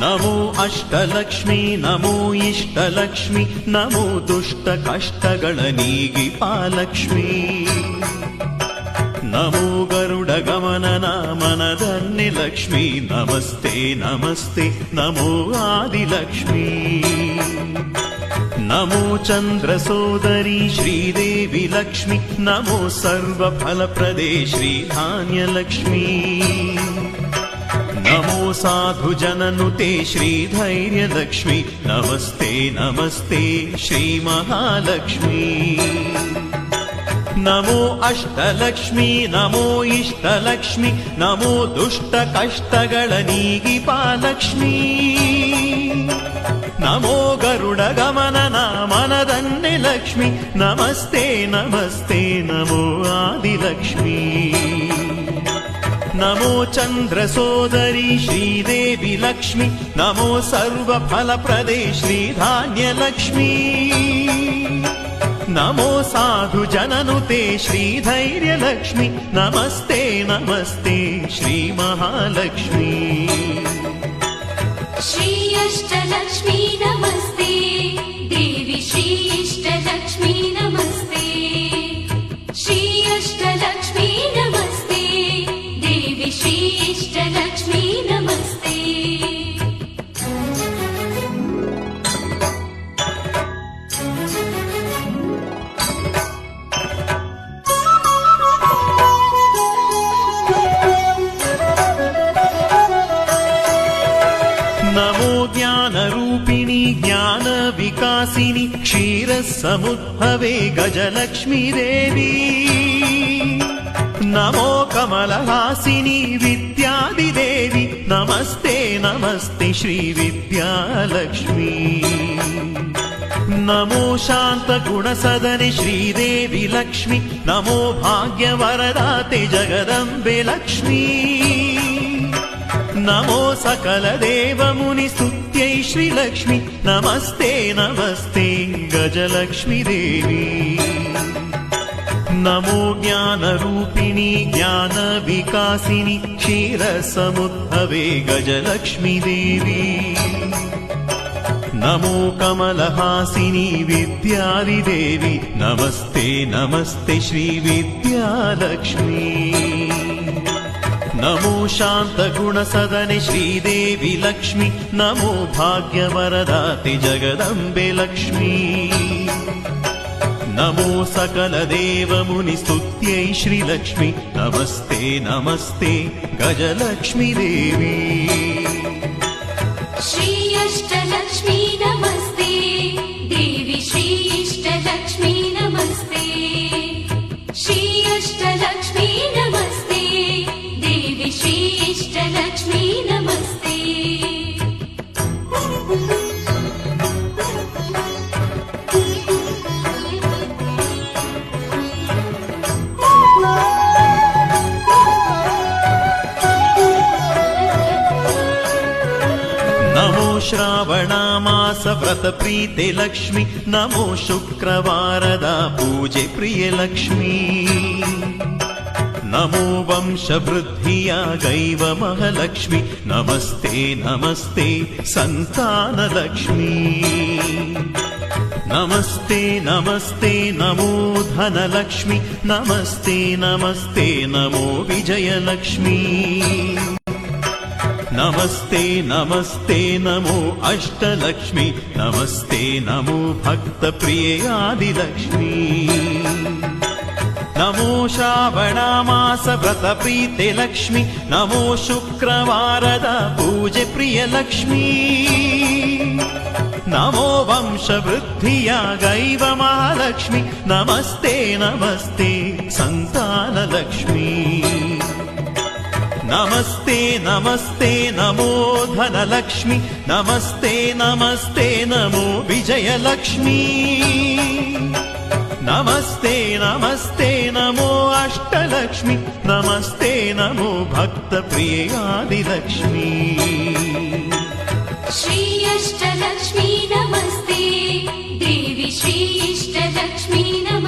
నమో ಅಷ್ಟಲಕ್ಷ್ಮಿ ನಮೋ ಇಷ್ಟಲಕ್ಷ್ಮಿ ನಮೋ ದುಷ್ಟ ಕಷ್ಟಗಳ ನೀಗಿಪಾಲಕ್ಷ್ಮಿ ನಮೋ ಗರುಡ ಗಮನನ ಮನದನ್ನಿ ಲಕ್ಷ್ಮಿ ನಮಸ್ತೆ ನಮಸ್ತೆ ನಮೋ ಆದಿಲಕ್ಷ್ಮಿ ನಮೋ ಚಂದ್ರ ಸೋದರಿ ಶ್ರೀದೇವಿ ಲಕ್ಷ್ಮಿ ನಮೋ ಸರ್ವ ಫಲಪ್ರದೇ ಶ್ರೀ ಧಾನ್ಯಲಕ್ಷ್ಮೀ नमो साधुजननुते श्रीधैर्यलक्ष्मि नमस्ते नमस्ते श्रीमहालक्ष्मी नमो अष्टलक्ष्मी नमो इष्टलक्ष्मि नमो दुष्टकष्टगणनीगिपालक्ष्मी नमो गरुडगमनना मनदन्ने लक्ष्मि नमस्ते नमस्ते नमो आदिलक्ष्मी నమో చంద్ర సోదరి శ్రీదేవి లక్ష్మి నమో సర్వఫలప్రదే శ్రీధాన్యలక్ష్మీ నమో సాధు జననుతే శ్రీధైర్యలక్ష్మి నమస్తే నమస్తే శ్రీ మహాలక్ష్మి శ్రీయష్టలక్ష్మి నమస్తే समुद्भवे गजलक्ष्मीदेवी नमो कमलहासिनी विद्यादिदेवी नमस्ते नमस्ते श्रीविद्यालक्ष्मी नमो शान्तगुणसदने श्रीदेवी लक्ष्मि नमो भाग्यवरदाते जगदम्बे लक्ष्मी नमो सकलदेवमुनिस्तुत्यै श्रीलक्ष्मि नमस्ते नमस्ते गजलक्ष्मीदेवी नमो ज्ञानरूपिणी ज्ञानविकासिनि क्षीरसमुद्भवे गजलक्ष्मीदेवी नमो कमलहासिनि विद्यादिदेवी नमस्ते नमस्ते श्रीविद्यालक्ष्मी నమో శాంతగుణసదనే శ్రీదేవి లక్ష్మి నమో భాగ్యవరదాతి జగదంబే లక్ష్మీ నమో सकलदेवमुनि स्तुत्यै श्रीलक्ष्मि नमस्ते नमस्ते गजलक्ष्मीदेवी श्रीयष्ट లక్ష్మీ నమస్తే. నమో శ్రావణమాస వ్రత ప్రీతే లక్ష్మి నమో శుక్రవారద పూజ ప్రియ नमो वंशवृद्धियागैव महलक्ष्मि नमस्ते नमस्ते सन्तानलक्ष्मी नमस्ते नमस्ते नमो धनलक्ष्मि नमस्ते नमस्ते नमो विजयलक्ष्मी नमस्ते नमस्ते नमो अष्टलक्ष्मि नमस्ते नमो भक्तप्रिययादिलक्ष्मी नमो श्रावणामास व्रत प्रीते लक्ष्मि नमो शुक्रवारद पूजे प्रियलक्ष्मी नमो वंशवृद्धिया गैव महालक्ष्मि नमस्ते नमस्ते सन्तानलक्ष्मी नमस्ते नमस्ते नमो धनलक्ष्मि नमस्ते नमस्ते नमो विजयलक्ष्मी నమస్తే నమస్తే నమో అష్టలక్ష్మి. నమస్తే నమో భక్త ప్రియాదిలక్ష్మి శ్రీ అష్టలక్ష్మి నమస్తే. దేవి శ్రీ ఇష్టలక్ష్మి నమస్తే.